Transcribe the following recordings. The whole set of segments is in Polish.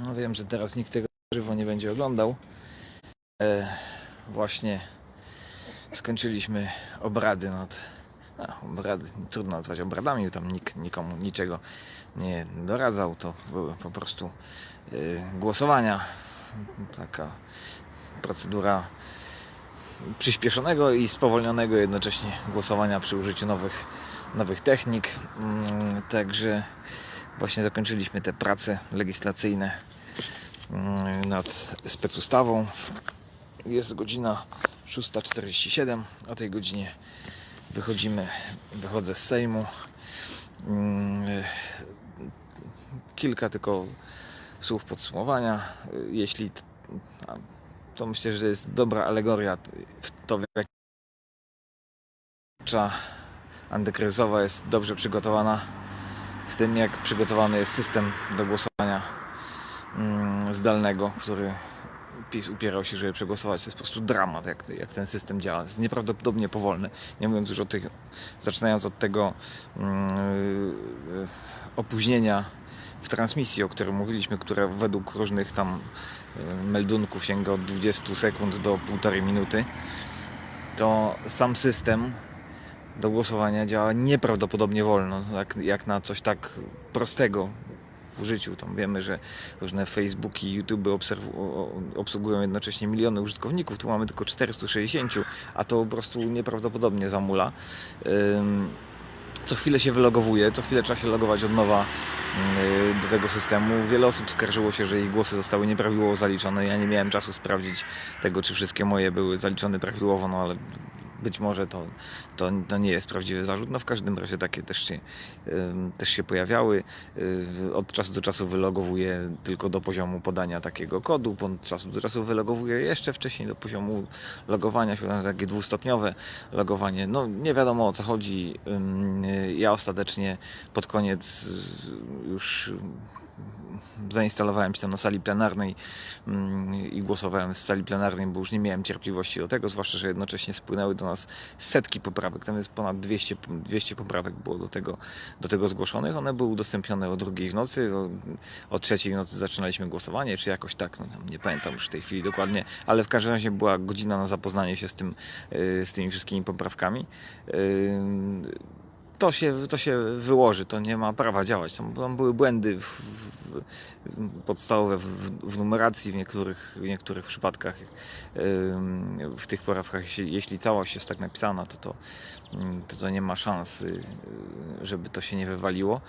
No wiem, że teraz nikt tego żywo nie będzie oglądał. E, właśnie skończyliśmy obrady nad. Obrady, trudno nazwać obradami, tam nikt nikomu niczego nie doradzał. To były po prostu e, głosowania. Taka procedura przyspieszonego i spowolnionego jednocześnie głosowania przy użyciu nowych, nowych technik. Mm, Także właśnie zakończyliśmy te prace legislacyjne mm, nad specustawą. Jest godzina 6.47. O tej godzinie wychodzimy, wychodzę z Sejmu. Mm, Kilka tylko słów podsumowania. Jeśli to myślę, że jest dobra alegoria w to, w jak tarcza antykryzysowa jest dobrze przygotowana z tym, jak przygotowany jest system do głosowania mm, zdalnego, który PiS upierał się, żeby przegłosować. To jest po prostu dramat, jak, jak ten system działa. Jest nieprawdopodobnie powolny. Nie mówiąc już o tych, zaczynając od tego yy, opóźnienia w transmisji, o którym mówiliśmy, które według różnych tam yy, meldunków sięga od 20 sekund do półtorej minuty, to sam system do głosowania działa nieprawdopodobnie wolno, jak, jak na coś tak prostego w życiu. Tam wiemy, że różne Facebooki, YouTube obsługują jednocześnie miliony użytkowników. Tu mamy tylko 460, a to po prostu nieprawdopodobnie zamula. Co chwilę się wylogowuje, co chwilę trzeba się logować od nowa do tego systemu. Wiele osób skarżyło się, że ich głosy zostały nieprawidłowo zaliczone. Ja nie miałem czasu sprawdzić tego, czy wszystkie moje były zaliczone prawidłowo, no ale być może to, to, to nie jest prawdziwy zarzut. No w każdym razie takie też się, też się pojawiały. Yy, Od czasu do czasu wylogowuję tylko do poziomu podania takiego kodu, od czasu do czasu wylogowuję jeszcze wcześniej do poziomu logowania, takie dwustopniowe logowanie. No nie wiadomo o co chodzi. Ja ostatecznie pod koniec już zainstalowałem się tam na sali plenarnej mm, i głosowałem z sali plenarnej, bo już nie miałem cierpliwości do tego, zwłaszcza, że jednocześnie spłynęły do nas setki poprawek. Tam jest ponad 200, 200 poprawek było do tego, do tego zgłoszonych. One były udostępnione o drugiej w nocy, o, o trzeciej w nocy zaczynaliśmy głosowanie, czy jakoś tak, no, nie pamiętam już w tej chwili dokładnie, ale w każdym razie była godzina na zapoznanie się z, tym, yy, z tymi wszystkimi poprawkami. To się, to się wyłoży, to nie ma prawa działać. Tam, tam były błędy w, w, podstawowe w, w numeracji w niektórych, w niektórych przypadkach. W tych poprawkach, jeśli, całość jest tak napisana, to to, to to nie ma szans, y, żeby to się nie wywaliło.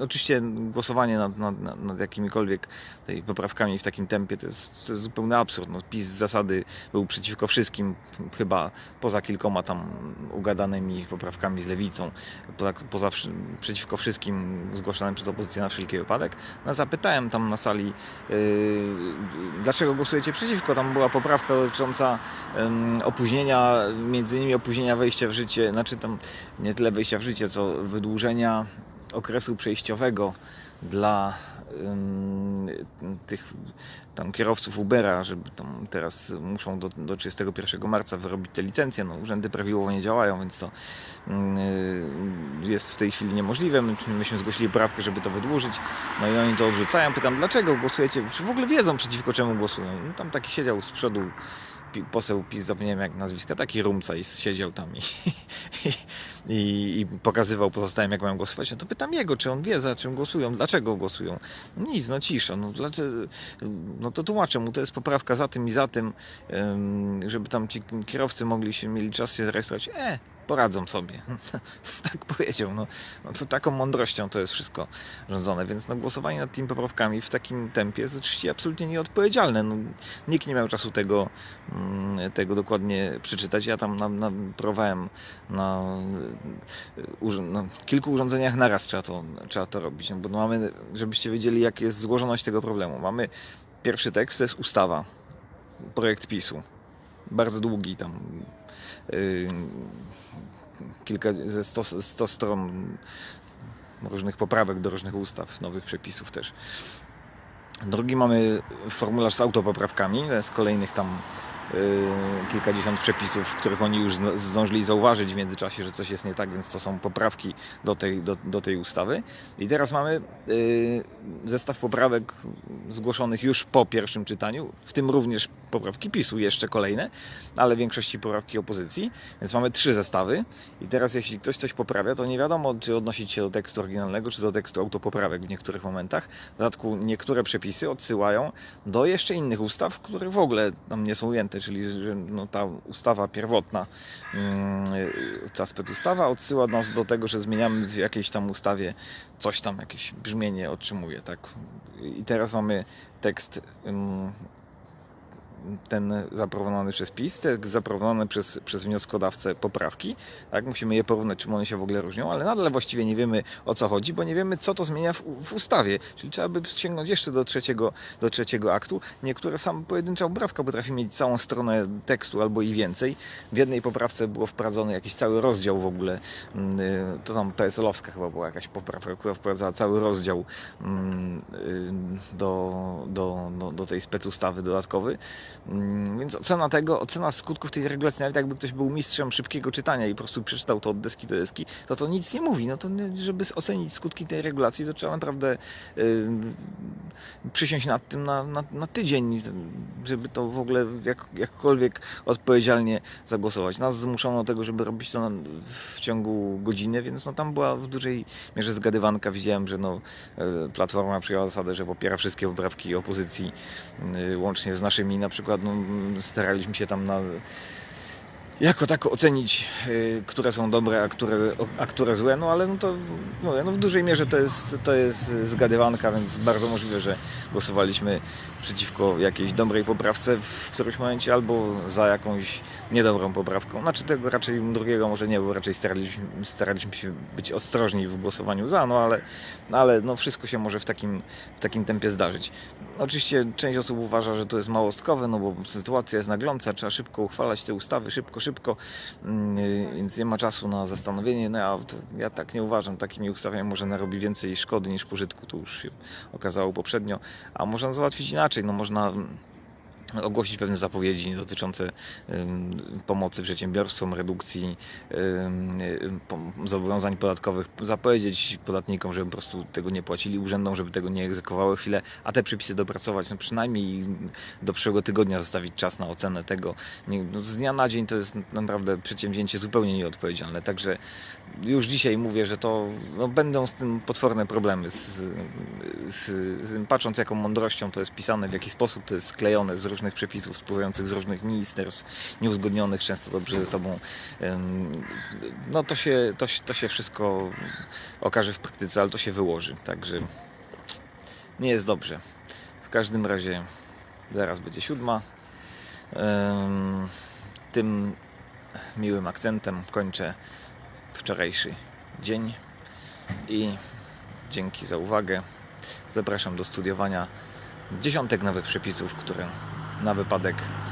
Oczywiście głosowanie nad, nad, nad- jakimikolwiek tutaj poprawkami w takim tempie to jest, to jest zupełny absurd. No, PiS z zasady był przeciwko wszystkim, chyba poza kilkoma tam ugadanymi poprawkami z lewicą, poza, poza przeciwko wszystkim zgłaszanym przez opozycję na wszelki wypadek. No, zapytałem tam na sali, yy, dlaczego głosujecie przeciwko. Tam była poprawka dotycząca ym, opóźnienia, między innymi opóźnienia wejścia w życie, znaczy tam nie tyle wejścia w życie, co wydłużenia okresu przejściowego dla tych tam kierowców Ubera, żeby tam teraz muszą do, do 31 marca wyrobić te licencje. No, urzędy prawidłowo nie działają, więc to jest w tej chwili niemożliwe. My, myśmy zgłosili poprawkę, żeby to wydłużyć. No i oni to odrzucają. Pytam, dlaczego głosujecie? Czy w ogóle wiedzą przeciwko czemu głosują? No, tam taki siedział z przodu poseł PiS, zapomniałem jak nazwiska, taki rumca i siedział tam i, i, i pokazywał pozostałym jak mają głosować, no to pytam jego, czy on wie za czym głosują, dlaczego głosują. No nic, no cisza, no, dlaczego, no to tłumaczę mu, to jest poprawka za tym i za tym, ym, żeby tam ci kierowcy mogli się, mieli czas się zarejestrować. E, poradzą sobie. tak powiedział. No, no to taką mądrością to jest wszystko rządzone, więc no, głosowanie nad tymi poprawkami w takim tempie jest oczywiście absolutnie nieodpowiedzialne. No, nikt nie miał czasu tego, mm, tego dokładnie przeczytać. Ja tam na, na, na, urz- na kilku urządzeniach naraz trzeba to, trzeba to robić, no, bo no mamy, żebyście wiedzieli jak jest złożoność tego problemu. Mamy pierwszy tekst, to jest ustawa, projekt PiSu. Bardzo długi tam kilka, ze 100, 100 stron różnych poprawek do różnych ustaw, nowych przepisów też. Drugi mamy formularz z autopoprawkami, to jest kolejnych tam y, kilkadziesiąt przepisów, których oni już zdążyli zauważyć w międzyczasie, że coś jest nie tak, więc to są poprawki do tej, do, do tej ustawy. I teraz mamy y, zestaw poprawek zgłoszonych już po pierwszym czytaniu, w tym również poprawki PiSu, jeszcze kolejne, ale w większości poprawki opozycji, więc mamy trzy zestawy. I teraz jeśli ktoś coś poprawia, to nie wiadomo, czy odnosić się do tekstu oryginalnego, czy do tekstu autopoprawek w niektórych momentach. W dodatku niektóre przepisy odsyłają do jeszcze innych ustaw, które w ogóle tam nie są ujęte, czyli że no, ta ustawa pierwotna, mm, ta specustawa odsyła nas do tego, że zmieniamy w jakiejś tam ustawie coś tam, jakieś brzmienie otrzymuje, tak. I teraz mamy tekst ym, ten zaproponowany przez PiS, tekst zaproponowany przez, przez wnioskodawcę poprawki. Tak, musimy je porównać, czym one się w ogóle różnią, ale nadal właściwie nie wiemy o co chodzi, bo nie wiemy co to zmienia w, w ustawie. Czyli trzeba by sięgnąć jeszcze do trzeciego, do trzeciego aktu. Niektóre sam pojedyncza poprawka potrafi mieć całą stronę tekstu albo i więcej. W jednej poprawce było wprowadzony jakiś cały rozdział w ogóle. Mm, To tam PSL-owska chyba była jakaś poprawka, która wprowadzała cały rozdział mm, y, do, do, do, do tej specustawy dodatkowy. Mm, Więc ocena tego, ocena skutków tej regulacji, nawet jakby ktoś był mistrzem szybkiego czytania i po prostu przeczytał to od deski do deski, to to nic nie mówi. No to żeby ocenić skutki tej regulacji, to trzeba naprawdę y, przysiąść nad tym na, na, na tydzień, żeby to w ogóle jak, jakkolwiek odpowiedzialnie zagłosować. Nas zmuszono do tego, żeby robić to na, w ciągu godziny, więc no tam była w dużej mierze zgadywanka. Widziałem, że no, y, Platforma przyjęła zasadę, że popiera wszystkie poprawki opozycji, y, łącznie z naszymi. Na przykład no, staraliśmy się tam na jako tako ocenić, y, które są dobre, a które, a które złe, no ale no to mówię, no w dużej mierze to jest, to jest zgadywanka, więc bardzo możliwe, że głosowaliśmy przeciwko jakiejś dobrej poprawce w którymś momencie albo za jakąś niedobrą poprawką. Znaczy tego raczej drugiego może nie, bo raczej staraliśmy, staraliśmy się być ostrożni w głosowaniu za, no ale, no ale no wszystko się może w takim, w takim tempie zdarzyć. Oczywiście część osób uważa, że to jest małostkowe, no bo sytuacja jest nagląca, trzeba szybko uchwalać te ustawy, szybko, szybko, mm, więc nie ma czasu na zastanowienie. No ja, ja tak nie uważam, takimi ustawami można narobi więcej szkody niż pożytku, to już się okazało poprzednio, a można załatwić inaczej, no można mm, ogłosić pewne zapowiedzi dotyczące pomocy przedsiębiorstwom, redukcji zobowiązań podatkowych, zapowiedzieć podatnikom, żeby po prostu tego nie płacili, urzędom, żeby tego nie egzekwowały chwilę, a te przepisy dopracować, no przynajmniej do przyszłego tygodnia zostawić czas na ocenę tego. No z dnia na dzień to jest naprawdę przedsięwzięcie zupełnie nieodpowiedzialne, także już dzisiaj mówię, że to no, będą z tym potworne problemy. Z, z, z patrząc jaką mądrością to jest pisane, w jaki sposób to jest sklejone z różnych przepisów spływających z różnych ministerstw, nieuzgodnionych często dobrze ze sobą, no to się, to, to się wszystko okaże w praktyce, ale to się wyłoży, także nie jest dobrze. W każdym razie zaraz będzie siódma. Tym miłym akcentem kończę wczorajszy dzień i dzięki za uwagę. Zapraszam do studiowania dziesiątek nowych przepisów, które na wypadek